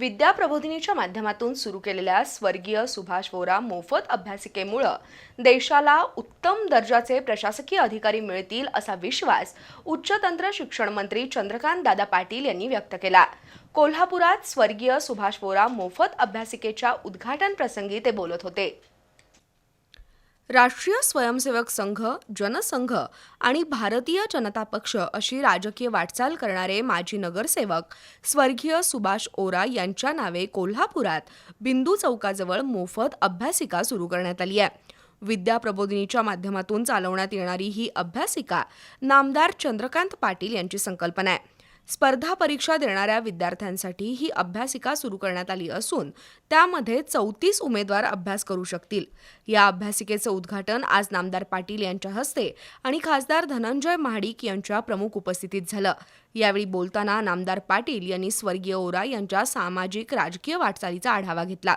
विद्या प्रबोधिनीच्या माध्यमातून सुरू केलेल्या स्वर्गीय सुभाष वोरा मोफत अभ्यासिकेमुळं देशाला उत्तम दर्जाचे प्रशासकीय अधिकारी मिळतील असा विश्वास उच्चतंत्र शिक्षण मंत्री चंद्रकांत दादा पाटील यांनी व्यक्त केला. कोल्हापुरात स्वर्गीय सुभाष वोरा मोफत अभ्यासिकेच्या उद्घाटन प्रसंगी ते बोलत होते. राष्ट्रीय स्वयंसेवक संघ जनसंघ आणि भारतीय जनता पक्ष अशी राजकीय वाटचाल करणारे माजी नगरसेवक स्वर्गीय सुभाष ओरा यांच्या नावे कोल्हापुरात बिंदू चौकाजवळ मोफत अभ्यासिका सुरू करण्यात आली आहे. विद्या प्रबोधिनीच्या माध्यमातून चालवण्यात येणारी ही अभ्यासिका नामदार चंद्रकांत पाटील यांची संकल्पना आहे. स्पर्धा परीक्षा देणाऱ्या विद्यार्थ्यांसाठी ही अभ्यासिका सुरू करण्यात आली असून त्यामध्ये चौतीस उमेदवार अभ्यास करू शकतील. या अभ्यासिकेचं उद्घाटन आज नामदार पाटील यांच्या हस्ते आणि खासदार धनंजय महाडिक यांच्या प्रमुख उपस्थितीत झालं. यावेळी बोलताना नामदार पाटील यांनी स्वर्गीय ओरा यांच्या सामाजिक राजकीय वाटचालीचा आढावा घेतला.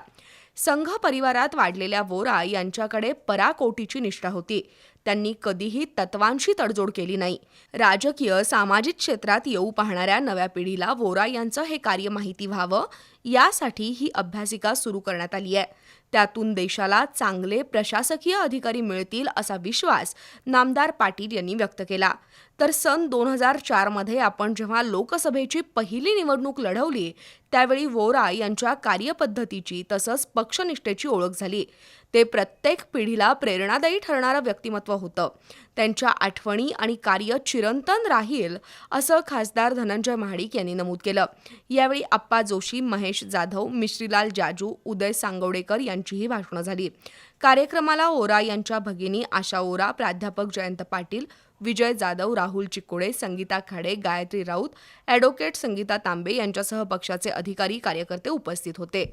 संघ परिवारात वाढलेल्या वोरा यांच्याकडे पराकोटीची निष्ठा होती. त्यांनी कधीही तत्वांशी तडजोड केली नाही. राजकीय सामाजिक क्षेत्रात येऊ पाहणाऱ्या नव्या पिढीला वोरा यांचं हे कार्य माहिती व्हावं यासाठी ही अभ्यासिका सुरू करण्यात आली आहे. त्यातून देशाला चांगले प्रशासकीय अधिकारी मिळतील असा विश्वास नामदार पाटील यांनी व्यक्त केला. तर सन दोन हजार चारमध्ये आपण जेव्हा लोकसभेची पहिली निवडणूक लढवली त्यावेळी वोरा यांच्या कार्यपद्धतीची तसंच पक्षनिष्ठेची ओळख झाली. ते प्रत्येक पिढीला प्रेरणादायी ठरणारं व्यक्तिमत्व होतं. त्यांच्या आठवणी आणि कार्य चिरंतन राहील असं खासदार धनंजय महाडिक यांनी नमूद केलं. यावेळी आप्पा जोशी महेश जाधव मिश्रीलाल जाजू उदय सांगवडेकर यांचीही भाषणं झाली. कार्यक्रमाला ओरा यांच्या भगिनी आशा ओरा प्राध्यापक जयंत पाटील विजय जाधव राहुल चिकोडे संगीता खाडे गायत्री राऊत ॲडव्होकेट संगीता तांबे यांच्यासह पक्षाचे अधिकारी कार्यकर्ते उपस्थित होते.